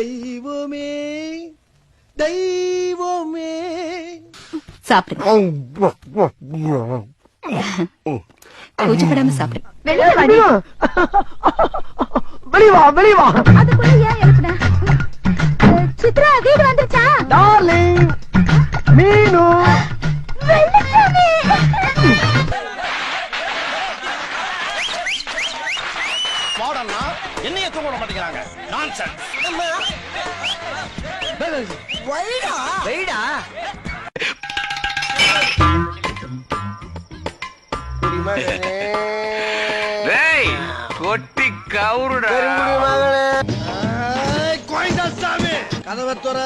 தெய்வமே தெய்வமே. சாப்பிடுங்க. கூச்சப்படாம சாப்பிடு வெளியே வா வெளியே வா. மாடன்னா என்னைய தூங்க விட மாட்டேங்கிறாங்க. நான்சென்ஸ் வைடா வெயிடா டேய் கொட்டி கவுருடா. கோயந்தா சாமி. கதவை துற.